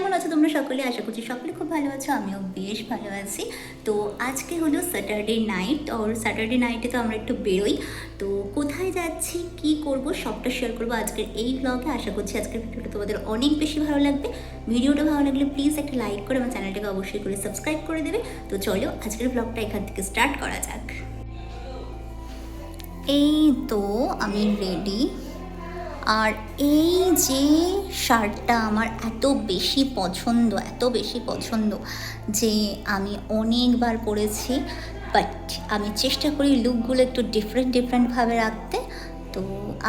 কেমন আছো তোমরা সকলে? আশা করছি সকলে খুব ভালো আছো, আমিও বেশ ভালো আছি। তো আজকে হলো স্যাটারডে নাইট ওর স্যাটারডে নাইটে তো আমরা একটু বেরোই। তো কোথায় যাচ্ছি, কি করব, সবটা শেয়ার করব আজকের এই ব্লগে আশা করছি আজকের ভিডিওটা তোমাদের অনেক বেশি ভালো লাগবে। ভিডিওটা ভালো লাগলে প্লিজ একটা লাইক করে আমার চ্যানেলটাকে অবশ্যই করে সাবস্ক্রাইব করে দেবে। তো চলো আজকের ব্লগটা এখান থেকে স্টার্ট করা যাক। এই তো আমি রেডি আর এই যে শার্টটা আমার এত বেশি পছন্দ, এত বেশি পছন্দ যে আমি অনেকবার পরেছি বাট আমি চেষ্টা করি লুকগুলো একটু ডিফারেন্ট ডিফারেন্টভাবে রাখতে। তো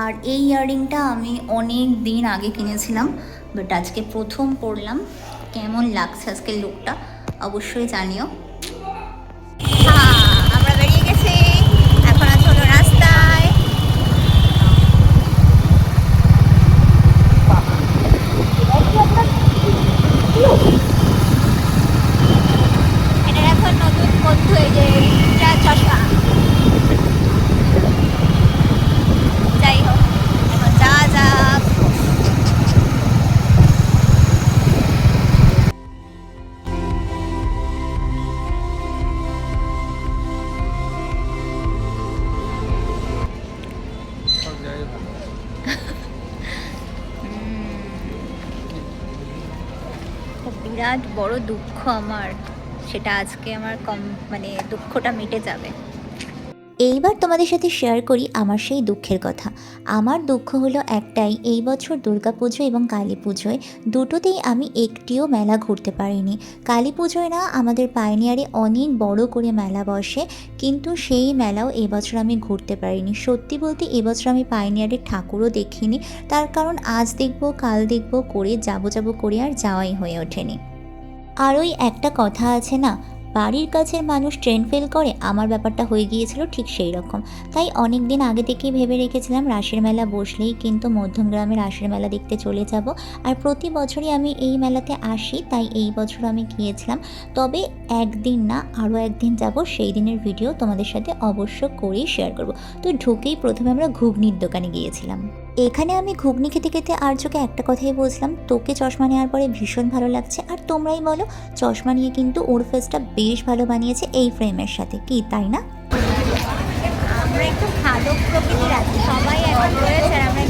আর এই ইয়াররিংটা আমি অনেক দিন আগে কিনেছিলাম বাট আজকে প্রথম পরলাম। কেমন লাগছে আজকের লুকটা অবশ্যই জানিও। বিরাট বড় দুঃখ আমার। সেটা আজকে আমার কম মানে দুঃখটা মিটে যাবে। এইবার তোমাদের সাথে শেয়ার করি আমার সেই দুঃখের কথা। আমার দুঃখ হলো একটাই, এই বছর দুর্গা পুজো এবং কালী পুজোয় দুটোতেই আমি একটিও মেলা ঘুরতে পারিনি। কালী পুজোয় না, আমাদের পাইনিয়ারে অনেক বড় করে মেলা বসে, কিন্তু সেই মেলাও এবছর আমি ঘুরতে পারিনি। সত্যি বলতে এবছর আমি পাইনিয়ারের ঠাকুরও দেখিনি। তার কারণ আজ দেখব, কাল দেখব, করে যাব যাব করে আর যাওয়াই হয়ে ওঠেনি। আর ওই একটা কথা আছে না, বাড়ির কাছের মানুষ ট্রেন ফেল করে, আমার ব্যাপারটা হয়ে গিয়েছিল ঠিক সেই রকম। তাই অনেক দিন আগে থেকেই ভেবে রেখেছিলাম রাসের মেলা বসলেই কিন্তু মধ্যমগ্রামে রাসের মেলা দেখতে চলে যাব। আর প্রতি বছরই আমি এই মেলাতে আসি, তাই এই বছর আমি গিয়েছিলাম। তবে একদিন না, আরও একদিন যাব, সেই দিনের ভিডিও তোমাদের সাথে অবশ্য করেই শেয়ার করব। তো ঢুকেই প্রথমে আমরা ঘুগনির দোকানে গিয়েছিলাম। এখানে আমি ঘুগনি খেতে খেতে আর চোখে একটা কথাই বলছিলাম তোকে চশমা নেওয়ার পরে ভীষণ ভালো লাগছে। আর তোমরাই বলো চশমা নিয়ে কিন্তু ওর ফেসটা বেশ ভালো বানিয়েছে এই ফ্রেমের সাথে কি তাই না? আমরা একটু খাদক প্রকৃতির আছি সবাই এখন রয়েছে আমরা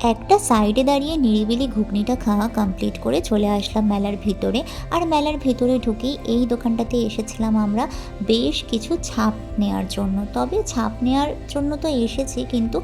একটা সাইডে দাঁড়িয়ে নিরিবিলি ঘুগনিটা খাওয়া কমপ্লিট করে চলে আসলাম মেলার ভিতরে। আর মেলার ভিতরে ঢুকেই এই দোকানটাতে এসেছিলাম আমরা বেশ কিছু ছাপ নেওয়ার জন্য। তবে ছাপ নেওয়ার জন্য তো এসেছি, কিন্তু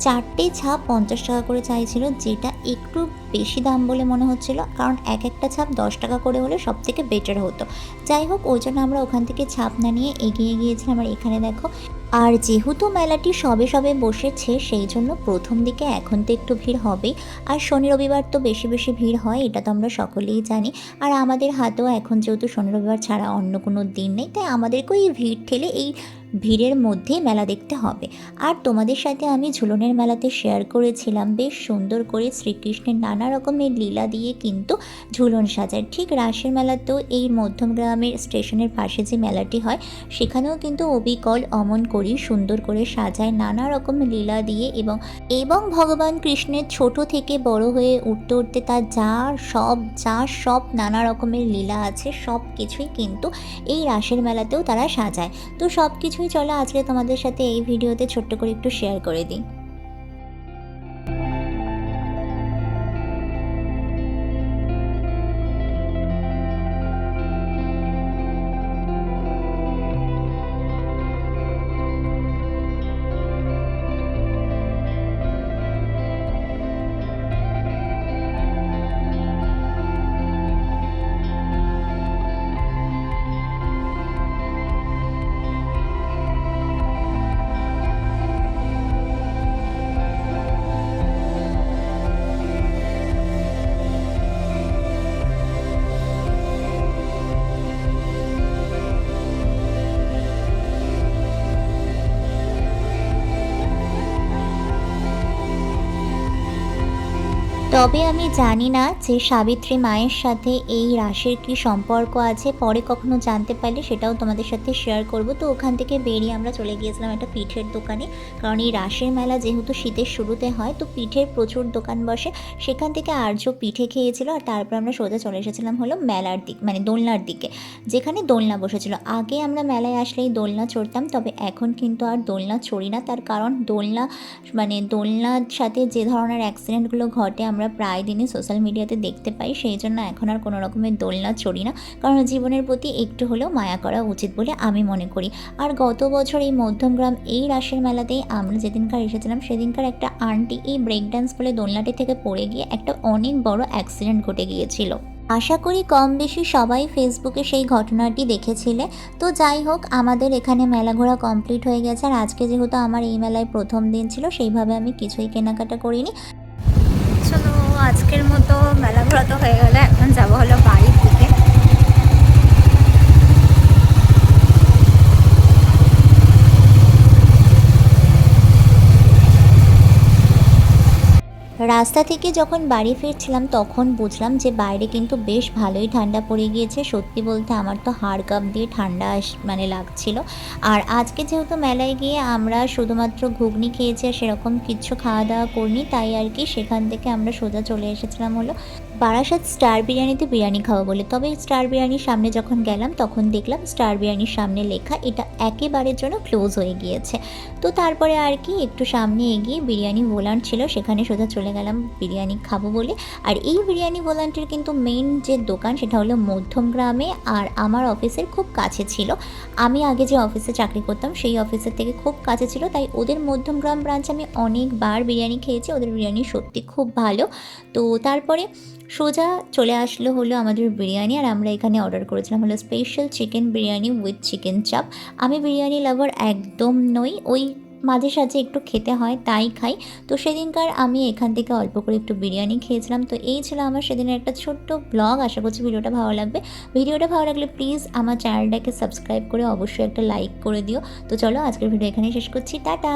চারটে ছাপ পঞ্চাশ টাকা করে চাইছিল, যেটা একটু বেশি দাম বলে মনে হচ্ছিল। কারণ এক একটা ছাপ দশ টাকা করে হলে সব থেকে বেটার হতো। যাই হোক, ওই জন্য আমরা ওখান থেকে ছাপ না নিয়ে এগিয়ে গিয়েছিলাম। আর এখানে দেখো আর যেহেতু মেলাটি সবে সবে বসেছে, সেই জন্য প্রথম দিকে এখন তো একটু ভিড় হবেই আর শনি রবিবার তো বেশি বেশি ভিড় হয়, এটা তো আমরা সকলেই জানি। আর আমাদের হাতেও এখন যেহেতু শনি রবিবার ছাড়া অন্য কোনো দিন নেই, তাই আমাদেরকেও এই ভিড় ঠেলে এই ভিড়ের মধ্যে মেলা দেখতে হবে। আর তোমাদের সাথে আমি ঝুলনের মেলাতে শেয়ার করেছিলাম। বেশ সুন্দর করে শ্রীকৃষ্ণের নানা রকমের লীলা দিয়ে কিন্তু ঝুলন সাজায়। ঠিক রাসের মেলাতেও এই মধ্যমগ্রামের স্টেশনের পাশে যে মেলাটি হয়, সেখানেও কিন্তু অবিকল অমন করি সুন্দর করে সাজায় নানা রকম লীলা দিয়ে এবং এবং ভগবান কৃষ্ণের ছোট থেকে বড় হয়ে উঠতে উঠতে তার যা সব যা সব নানা রকমের লীলা আছে সব কিছুই কিন্তু এই রাসের মেলাতেও তারা সাজায়। তো সব কিছুই চলো আজকে তোমাদের সাথে এই ভিডিওতে ছোট্ট করে একটু শেয়ার করে দিই। তবে আমি জানি না যে সাবিত্রী মায়ের সাথে এই রাসের কি সম্পর্ক আছে। পরে কখনো জানতে পারলে সেটাও তোমাদের সাথে শেয়ার করব। তো ওখান থেকে বেরিয়ে আমরা চলে গিয়েছিলাম একটা পিঠের দোকানে। কারণ এই রাসের মেলা যেহেতু শীতের শুরুতে হয়, তো পিঠের প্রচুর দোকান বসে। সেখান থেকে আর্য পিঠে খেয়েছিল আর তারপর আমরা সোজা চলে এসেছিলাম হলো মেলার দিক মানে দোলনার দিকে। যেখানে দোলনা বসেছিল। আগে আমরা মেলায় আসলেই দোলনা চড়তাম, তবে এখন কিন্তু আর দোলনা চড়ি না। তার কারণ দোলনা মানে দোলনার সাথে যে ধরনের অ্যাক্সিডেন্টগুলো ঘটে আমরা প্রায় দিনই সোশ্যাল মিডিয়াতে দেখতে পাই, সেই জন্য এখন আর কোনো রকমের দোলনা চড়ি না। কারণ জীবনের প্রতি একটু হলেও মায়া করা উচিত বলে আমি মনে করি। আর গত বছর এই মধ্যমগ্রাম এই রাসের মেলাতেই আমরা যেদিনকার এসেছিলাম, সেদিনকার একটা আন্টি এই ব্রেক ডান্স বলে দোলনাটি থেকে পড়ে গিয়ে একটা অনেক বড় অ্যাক্সিডেন্ট ঘটে গিয়েছিল। আশা করি কম বেশি সবাই ফেসবুকে সেই ঘটনাটি দেখেছিলে। তো যাই হোক, আমাদের এখানে মেলা ঘোরা কমপ্লিট হয়ে গেছে। আর আজকে যেহেতু আমার এই মেলায় প্রথম দিন ছিল, সেইভাবে আমি কিছুই কেনাকাটা করিনি। আজকের মতো মেলা ঘোরা তো হয়ে গেলে এখন যাব হলো বাড়ির দিকে রাস্তা থেকে যখন বাড়ি ফিরছিলাম, তখন বুঝলাম যে বাইরে কিন্তু বেশ ভালোই ঠান্ডা পড়ে গিয়েছে। সত্যি বলতে আমার তো হাড় কাপ দিয়ে ঠান্ডা মানে লাগছিল। আর আজকে যেহেতু মেলায় গিয়ে আমরা শুধুমাত্র ঘুগনি খেয়েছি আর সেরকম কিছু খাওয়া দাওয়া করিনি, তাই আর কি সেখান থেকে আমরা সোজা চলে এসেছিলাম হলো বারাসাত স্টার বিরিয়ানিতে বিরিয়ানি খাব বলে। তবে স্টার বিরিয়ানির সামনে যখন গেলাম, তখন দেখলাম স্টার বিরিয়ানির সামনে লেখা এটা একেবারের জন্য ক্লোজ হয়ে গিয়েছে। তো তারপরে আর কি একটু সামনে এগিয়ে বিরিয়ানি ভোলান ছিল, সেখানে সোজা চলে গেলাম। বিরিয়ানি খাব বলে। আর এই বিরিয়ানি ভোলানটির কিন্তু মেইন যে দোকান, সেটা হলো মধ্যম গ্রামে আর আমার অফিসের খুব কাছে ছিল। আমি আগে যে অফিসে চাকরি করতাম, সেই অফিসের থেকে খুব কাছে ছিল। তাই ওদের মধ্যম গ্রাম ব্রাঞ্চ আমি অনেকবার বিরিয়ানি খেয়েছি। ওদের বিরিয়ানি সত্যি খুব ভালো। তো তারপরে সোজা চলে আসলো হলো আমাদের বিরিয়ানি। আর আমরা এখানে অর্ডার করেছিলাম হলো special chicken biryani with chicken chaap আমি বিরিয়ানি লাভার একদম নই। ওই মাঝে সাঝে একটু খেতে হয়, তাই খাই। তো সেদিনকার আমি এখান থেকে অল্প করে একটু বিরিয়ানি খেয়েছিলাম। তো এই ছিল আমার সেদিনের একটা ছোট্ট ব্লগ। আশা করছি ভিডিওটা ভালো লাগবে। ভিডিওটা ভালো লাগলে প্লিজ আমার চ্যানেলটাকে সাবস্ক্রাইব করে অবশ্যই একটা লাইক করে দিও। তো চলো আজকের ভিডিও এখানে শেষ করছি। টাটা!